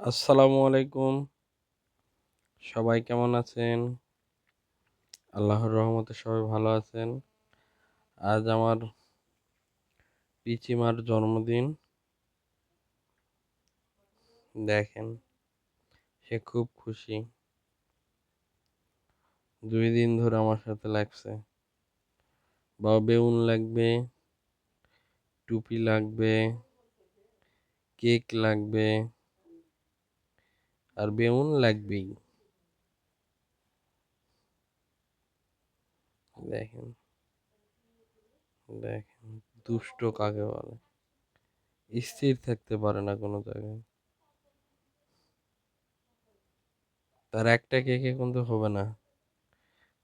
আসসালামু আলাইকুম। সবাই কেমন আছেন? আল্লাহর রহমতে সবাই ভালো আছেন। আজ আমার পিচিমার জন্মদিন। দেখেন, সে খুব খুশি। দুই দিন ধরে আমার সাথে লাগছে। বা বেউন লাগবে, টুপি লাগবে, কেক লাগবে। আর বেউন লাগবেই। দেখেন দেখেন, দুষ্ট কাকে বলে? স্থির থাকতে পারে না কোনো জায়গায়। তার একটা কেক কেকে কিন্তু হবে না।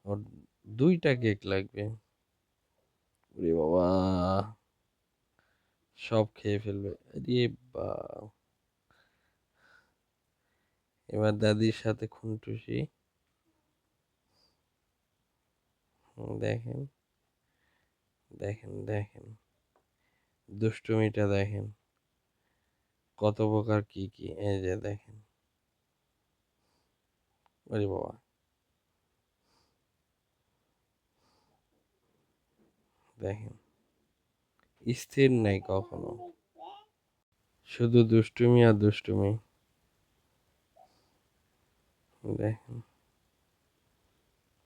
ওর দুইটা কেক লাগবে। বাবা! সব খেয়ে ফেলবে। আরে বা এবার দাদির সাথে খুনটুসি। দেখেন। দেখেন দেখেন। দুষ্টুমিটা দেখেন। কত প্রকার কি কি, এই যে দেখেন। আরে বাবা। দেখেন। স্থির নাই কখনো। শুধু দুষ্টুমি আর দুষ্টুমি। দেখেন।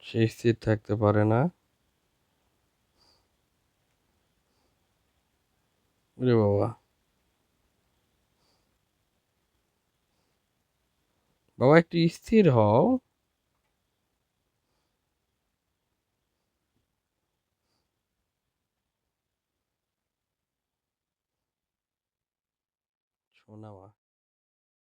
সে স্থির থাকতে পারে না। রে বাবা। বাবা একটু স্থির হও। শোনাওয়া